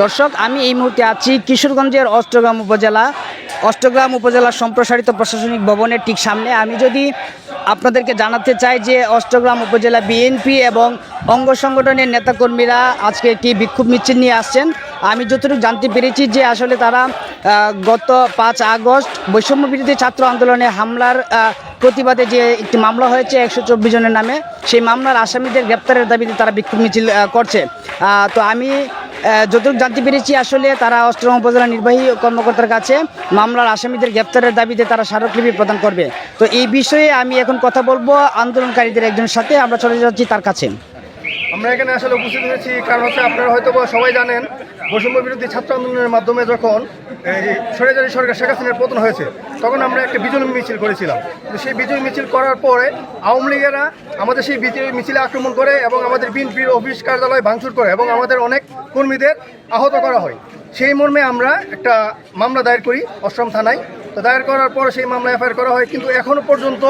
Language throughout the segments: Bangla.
দর্শক, আমি এই মুহূর্তে আছি কিশোরগঞ্জের অষ্টগ্রাম উপজেলা। অষ্টগ্রাম উপজেলা সম্প্রসারিত প্রশাসনিক ভবনের ঠিক সামনে। আমি যদি আপনাদেরকে জানাতে চাই যে অষ্টগ্রাম উপজেলা বিএনপি এবং অঙ্গ সংগঠনের নেতাকর্মীরা আজকে একটি বিক্ষোভ মিছিল নিয়ে আসছেন। আমি যতটুকু জানতে পেরেছি যে আসলে তারা গত পাঁচ আগস্ট বৈষম্য বিরোধী ছাত্র আন্দোলনে হামলার প্রতিবাদে যে একটি মামলা হয়েছে একশো চব্বিশ জনের নামে, সেই মামলার আসামিদের গ্রেপ্তারের দাবিতে তারা বিক্ষোভ মিছিল করছে। তো আমি যতটুকু জানতে পেরেছি, আসলে তারা অষ্টম উপজেলা নির্বাহী কর্মকর্তার কাছে মামলার আসামিদের গ্রেপ্তারের দাবিতে তারা স্মারকলিপি প্রদান করবে। তো এই বিষয়ে আমি এখন কথা বলব আন্দোলনকারীদের একজনের সাথে, আমরা চলে যাচ্ছি তার কাছে। আমরা এখানে আসলে উপস্থিত হয়েছি, কারণ হচ্ছে আপনারা হয়তো সবাই জানেন, বৈষম্য বিরোধী ছাত্র আন্দোলনের মাধ্যমে যখন সরেজারি সরকার শেখ হাসিনার পতন হয়েছে, তখন আমরা একটা বিজয় মিছিল করেছিলাম। সেই বিজয় মিছিল করার পরে আওয়ামী লীগেরা আমাদের সেই বিজয় মিছিলে আক্রমণ করে এবং আমাদের বিএনপির অফিস কার্যালয় ভাঙচুর করে এবং আমাদের অনেক কর্মীদের আহত করা হয়। সেই মর্মে আমরা একটা মামলা দায়ের করি অষ্টম থানায়। তো দায়ের করার পর সেই মামলা এফআইআর করা হয়, কিন্তু এখনও পর্যন্ত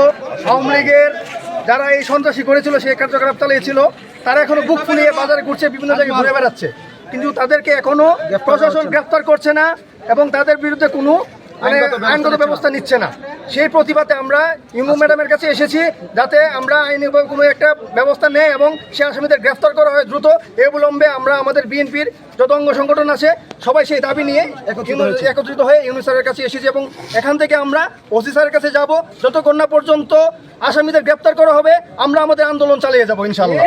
আওয়ামী লীগের যারা এই সন্ত্রাসী করেছিল, সেই কার্যকলাপ চালিয়েছিল তারা এখনও বুক ফুলিয়ে বাজারে ঘুরছে বিভিন্ন জায়গায় ঘুরে বেড়াচ্ছে। কিন্তু তাদেরকে এখনও প্রশাসন গ্রেফতার করছে না এবং তাদের বিরুদ্ধে কোনো মানে আইনগত ব্যবস্থা নিচ্ছে না। সেই প্রতিবাদে আমরা ইমু ম্যাডামের কাছে এসেছি যাতে আমরা আইনি কোনো একটা ব্যবস্থা নেয় এবং সে আসামিদের গ্রেফতার করা হয় দ্রুত। এ অবলম্বে আমরা আমাদের বিএনপির যত অঙ্গ সংগঠন আছে সবাই সেই দাবি নিয়ে একত্রিত হয়ে ইউনুস স্যারের কাছে এসেছি এবং এখান থেকে আমরা ওসি স্যারের কাছে যাব। যতক্ষণ না পর্যন্ত আসামিদের গ্রেফতার করা হবে আমরা আমাদের আন্দোলন চালিয়ে যাব ইনশাল্লাহ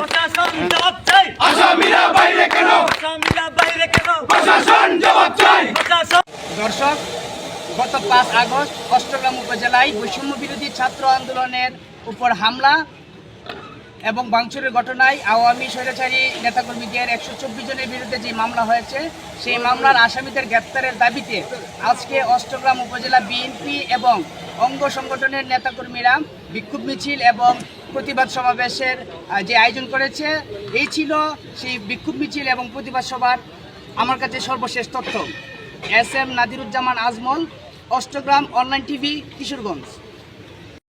প্রশাসন জবাব চাই। আসামিরা বাইরে কেন? আসামিরা বাইরে কেন? প্রশাসন জবাব চাই। প্রশাসন দর্শক গত পাঁচ আগস্ট অষ্টগ্রাম উপজেলায় বৈষম্য বিরোধী ছাত্র আন্দোলনের উপর হামলা এবং ভাঙচুরের ঘটনায় আওয়ামী স্বৈরাচারী নেতাকর্মীদের একশো চব্বিশ জনের বিরুদ্ধে যে মামলা হয়েছে, সেই মামলার আসামিদের গ্রেপ্তারের দাবিতে আজকে অষ্টগ্রাম উপজেলা বিএনপি এবং অঙ্গ সংগঠনের নেতাকর্মীরা বিক্ষোভ মিছিল এবং প্রতিবাদ সমাবেশের যে আয়োজন করেছে, এই ছিল সেই বিক্ষোভ মিছিল এবং প্রতিবাদ সভার আমার কাছে সর্বশেষ তথ্য। S M Nadiruzzaman Ajmal Austagram online TV Kishoreganj.